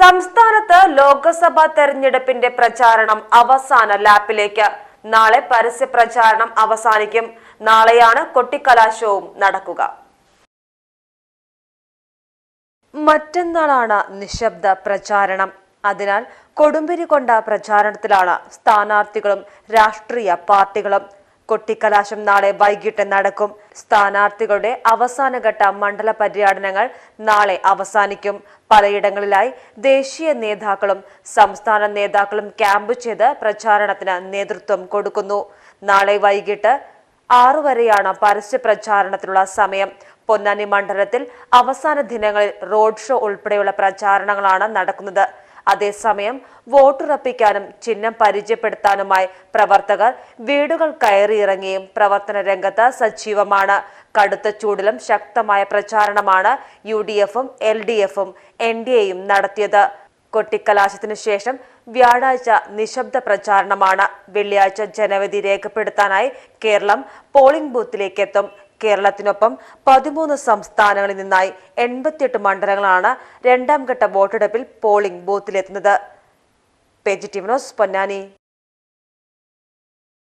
സംസ്ഥാനത്ത് ലോക്സഭാ തെരഞ്ഞെടുപ്പിന്റെ പ്രചാരണം അവസാന ലാപ്പിലേക്ക്. നാളെ പരസ്യ പ്രചാരണം അവസാനിക്കും. നാളെയാണ് കൊട്ടിക്കലാശവും നടക്കുക. മറ്റന്നാളാണ് നിശബ്ദ പ്രചാരണം. അതിനാൽ കൊടുമ്പിരി കൊണ്ട പ്രചാരണത്തിലാണ് സ്ഥാനാർത്ഥികളും രാഷ്ട്രീയ പാർട്ടികളും കൊട്ടിക്കലാശം നാളെ വൈകിട്ട് നടക്കും. സ്ഥാനാർത്ഥികളുടെ അവസാനഘട്ട മണ്ഡല പര്യടനങ്ങൾ നാളെ അവസാനിക്കും. പലയിടങ്ങളിലായി ദേശീയ നേതാക്കളും സംസ്ഥാന നേതാക്കളും ക്യാമ്പ് ചെയ്ത് പ്രചാരണത്തിന് നേതൃത്വം കൊടുക്കുന്നു. നാളെ വൈകിട്ട് ആറു വരെയാണ് പരസ്യ പ്രചാരണത്തിനുള്ള സമയം. പൊന്നാനി മണ്ഡലത്തിൽ അവസാന ദിനങ്ങളിൽ റോഡ് ഷോ ഉൾപ്പെടെയുള്ള പ്രചാരണങ്ങളാണ് നടക്കുന്നത്. അതേസമയം വോട്ടുറപ്പിക്കാനും ചിഹ്നം പരിചയപ്പെടുത്താനുമായി പ്രവർത്തകർ വീടുകൾ കയറിയിറങ്ങിയും പ്രവർത്തന രംഗത്ത് സജീവമാണ്. കടുത്ത ചൂടിലും ശക്തമായ പ്രചാരണമാണ് യു ഡി എഫും എൽ ഡി എഫും എൻ ഡി എയും നടത്തിയത്. കൊട്ടിക്കലാശത്തിനു ശേഷം വ്യാഴാഴ്ച നിശബ്ദ പ്രചാരണമാണ്. വെള്ളിയാഴ്ച ജനവിധി രേഖപ്പെടുത്താനായി കേരളം പോളിംഗ് ബൂത്തിലേക്ക് എത്തും കേരളത്തിനൊപ്പം പതിമൂന്ന് സംസ്ഥാനങ്ങളിൽ നിന്നായി എൺപത്തിയെട്ട് മണ്ഡലങ്ങളാണ് രണ്ടാം ഘട്ട വോട്ടെടുപ്പിൽ പോളിംഗ് ബൂത്തിലെത്തുന്നത്. പൊന്നാനി.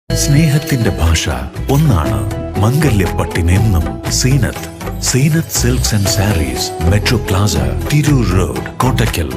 സ്നേഹത്തിന്റെ ഭാഷ ഒന്നാണ് മംഗല്യപ്പട്ടിനെന്നും Seenath. Seenath Silks and Sarees Metro Plaza Tirur Road Kottakkal.